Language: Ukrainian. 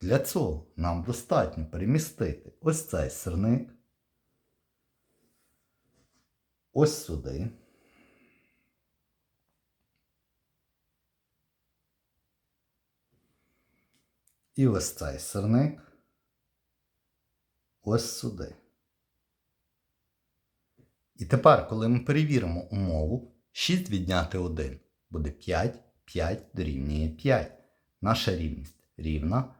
Для цього нам достатньо перемістити ось цей сирник, ось сюди. І ось цей сирник ось сюди. І тепер, коли ми перевіримо умову, 6 відняти 1 буде 5, 5 дорівнює 5. Наша рівність рівна.